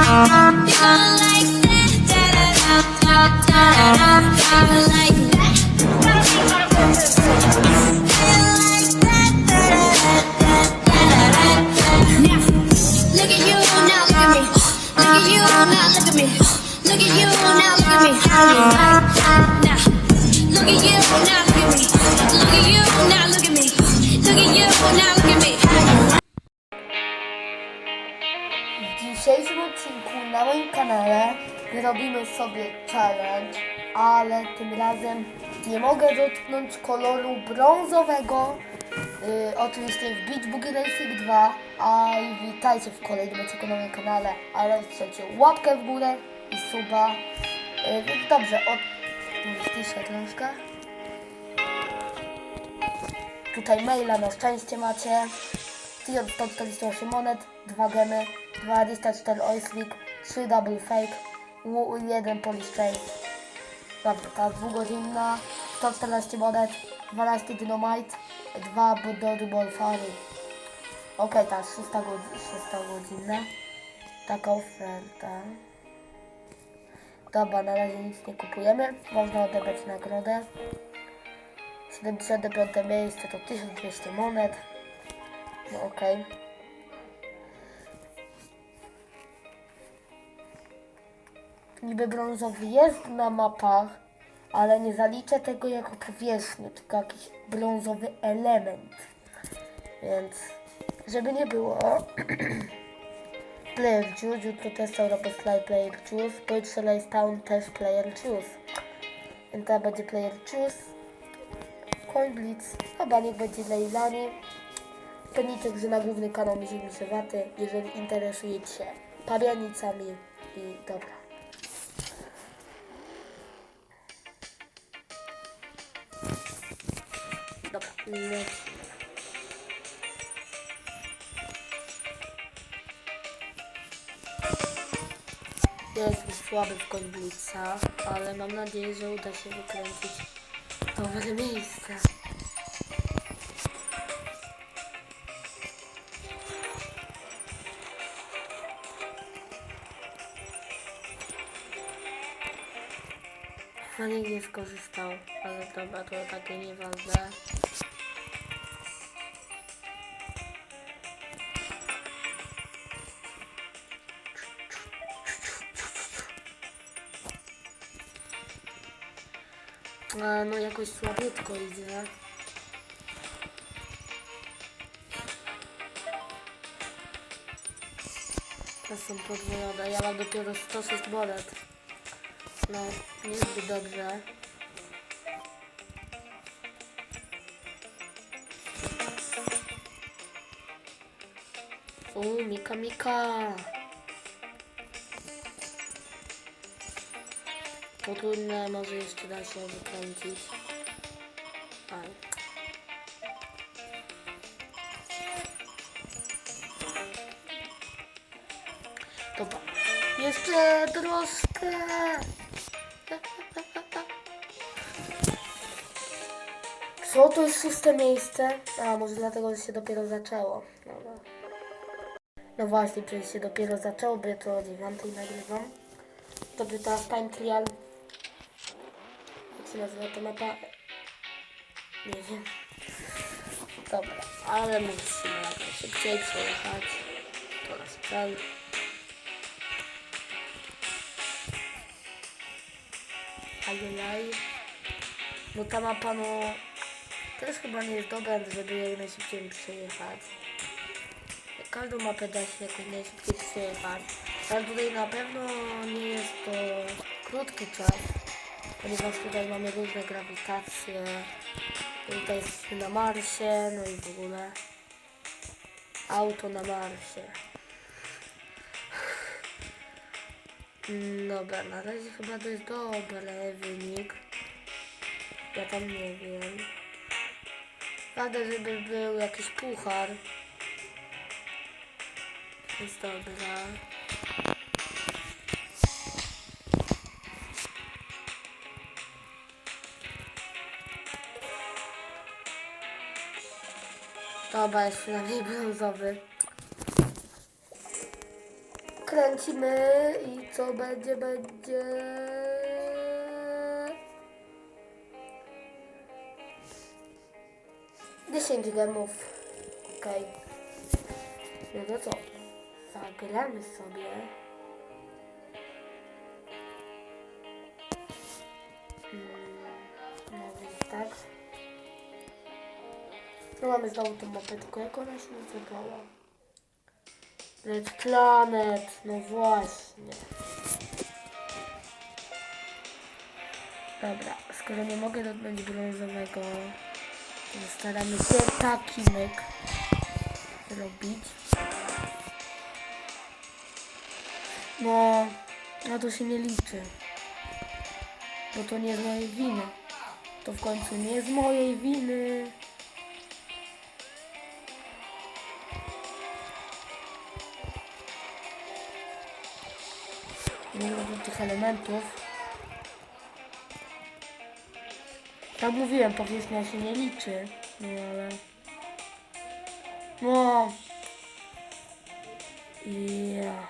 Look at you, now look at me. Look at you, now look at me. Moim kanale robimy sobie challenge, ale tym razem nie mogę dotknąć koloru brązowego. Yy, oczywiście w Beach Boogie Racing 2, a witajcie w kolejnym odcinku na moim kanale, ale trzecie łapkę w górę i suba. Yy, dobrze, od... Ciszę troszkę. Tutaj maila na szczęście macie. 1148 monet, 2 gemy, 24 oilslick, 3 double fake, 1 polish chase. Dobra, ta dwugodzinna, 114 monet, 12 dynamite, 2 dodgeball funny. Okej, ta 6 godzinna. Taka oferta. Dobra, na razie nic nie kupujemy. Można odebrać nagrodę. 75 miejsce to 1200 monet. No okej. Niby brązowy jest na mapach, ale nie zaliczę tego jako powierzchnię, tylko jakiś brązowy element. Więc, żeby nie było. player choose, jutro też są Roboslay player choose, pojutrze Town też player choose. Więc teraz będzie player choose. Coin Blitz, chyba niech będzie Leilani. Pamiętajcie, że na główny kanał Miziemi Przewaty, jeżeli interesujecie się pabianicami i dobra. Jestem słaby w Konblica, ale mam nadzieję, że uda się wykręcić dobre miejsce. Nikt nie skorzystał, ale dobra, to takie nieważne. A, no jakoś słabiutko idzie. To są podwojone, ja mam dopiero 106 monet. No, niezbyt dobrze. O, Mika Mika. Potrójne może jeszcze da się wykręcić. Aj. Dobra. Jeszcze troszkę. Co to jest szóste miejsce? A, może dlatego, że się dopiero zaczęło. No właśnie, przecież się dopiero zaczęło, bo ja to o dziewiątej nagrywam. Dobrze, teraz time trial. Się nazywa ta mapa? Nie wiem. Dobra, ale musimy jak szybciej przejechać. To nas cel. Ajajaj. Bo ta mapa no też chyba nie jest dobra, żeby jak najszybciej przejechać. Każdą mapę da się jakoś najszybciej przejechać. Ale tutaj na pewno nie jest to krótki czas. Ponieważ tutaj mamy różne grawitacje. Tutaj jesteśmy na Marsie, no i w ogóle auto na Marsie. Dobra, na razie chyba to jest dobry wynik. Ja tam nie wiem. Radę, żeby był jakiś puchar. Jest dobra. Dobra, jest przynajmniej brązowy. kręcimy i co będzie, będzie... Dziesięć gemów. Okej. No to co? Zagramy sobie. No znowu tą mapę, tylko jak ona się nazywała? Red Planet, no właśnie. Dobra, skoro nie mogę dotknąć brązowego, to staramy się taki myk zrobić. No, no to się nie liczy. Bo to nie z mojej winy. To w końcu nie z mojej winy. Tych elementów. Tak mówiłem, powierzchnia się nie liczy. No ale... No... Ja.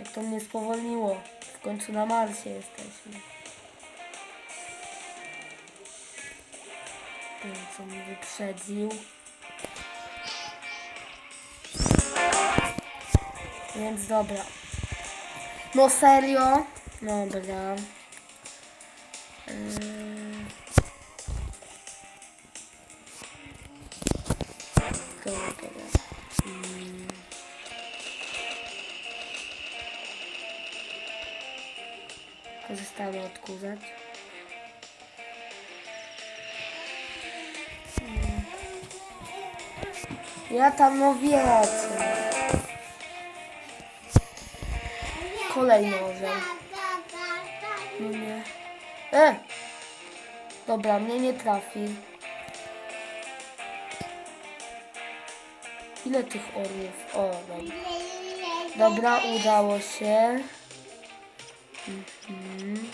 Jak to mnie spowolniło. W końcu na Marsie jesteśmy. Ten co mnie wyprzedził. Więc dobra. No serio? Dobra. Ym. Dobra. Ym. Pozostałe odkurzać. Ym. Ja tam no. Kolejny orzeł. No nie. E! Dobra, mnie nie trafi. Ile tych orłów? O, dobra. Dobra, udało się. Mhm.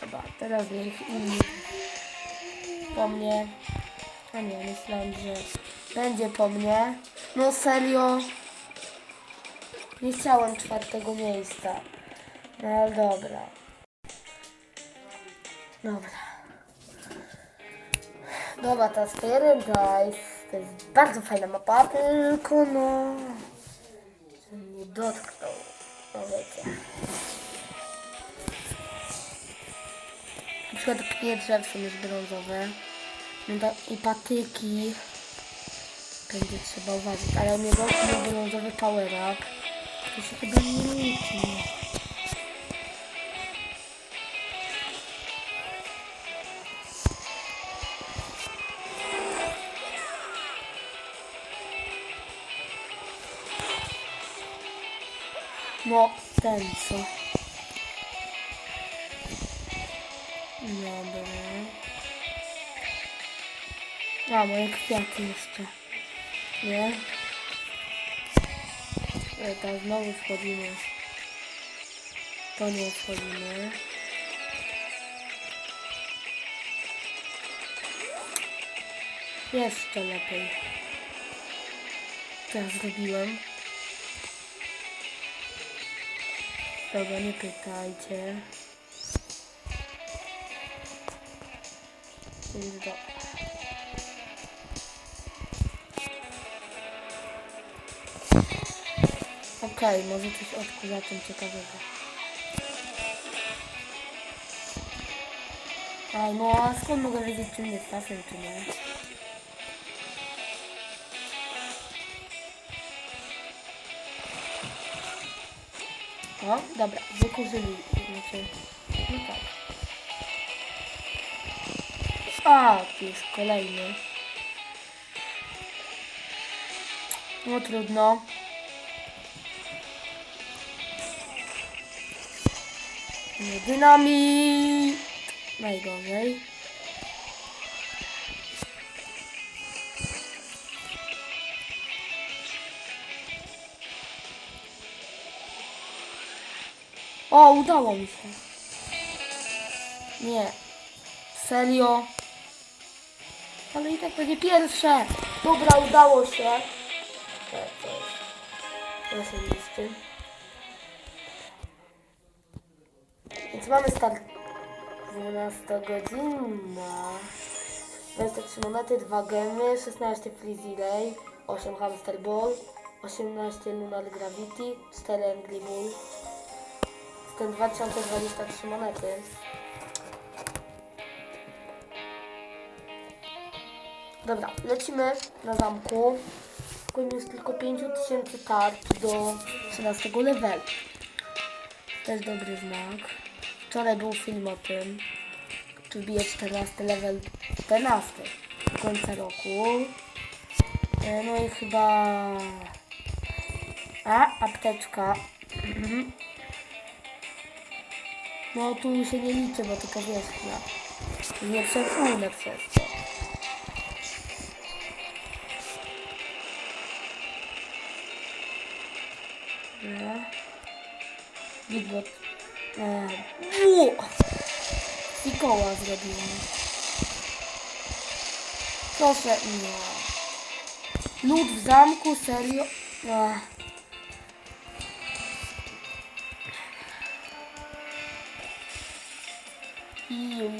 Dobra, teraz niech inni po mnie. A nie, myślałem, że będzie po mnie. No serio. Nie chciałem czwartego miejsca. No ale dobra. Dobra. Dobra, ta Paradise to jest bardzo fajna mapa, tylko no... że mnie dotknął. No wiecie. Na przykład pnie drzew są już brązowe. No i patyki. Będzie trzeba uważać, ale mnie dotknął brązowy power up. To się chyba nie liczy. No, ten co? Dobra. A, moje kwiaty jeszcze. Nie? E, tam znowu wchodzimy. To nie wchodzimy. Jeszcze lepiej. Ja zrobiłem? Dobra, nie pytajcie. Dobra. Okej, może coś odkurza tym ciekawego. Aj, no a skąd mogę wiedzieć, czy mnie trafią, czy nie? O, dobra, wykurzyli. Znaczy, no tak. A, tu jest kolejny. No trudno. Dynamit! Najgorzej. O, udało mi się. Nie. Serio? Ale i tak będzie pierwsze. Dobra, udało się. Mamy start 12 godzina. 23 monety, 2 gemy, 16 Freezy Ray, 8 Hamster Ball, 18 Lunar Gravity, 4 Angry Bull. Z tym 2023 monety. Dobra, lecimy na zamku. Jest tylko 5000 tarcz do 13 levelu. Jest dobry znak. Wczoraj był film o tym, czy wbije 14 level 14 do końca roku. E, No i chyba... A, apteczka. Mhm. No tu się nie liczy, bo to powierzchnia. Nie przefujne przez to. Dobra. Bigbot. Bu! Fikoła zrobiłem. Proszę, nie. Lód w zamku, serio? Ech. Iu.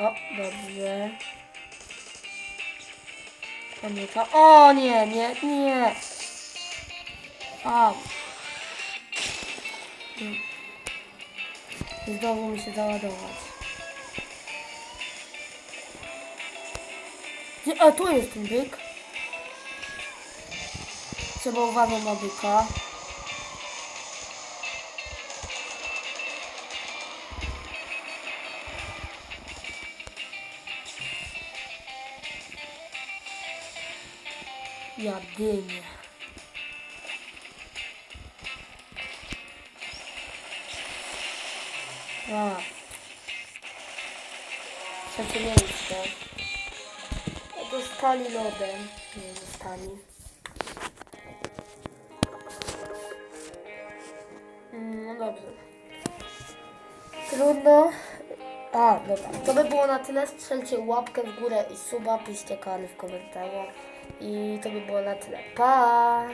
O, dobrze. To... O nie, nie, nie. A. Znowu mi się załadować. A tu jest ten byk. Trzeba uważać na byka. Jadynie. A. Trzecie miejsce. Dostali lodem. Nie dostali. Mm, No dobrze. Trudno. A, dobra. To by było na tyle. Strzelcie łapkę w górę i suba, piszcie kany w komentarzach. I to by było na tyle. Pa!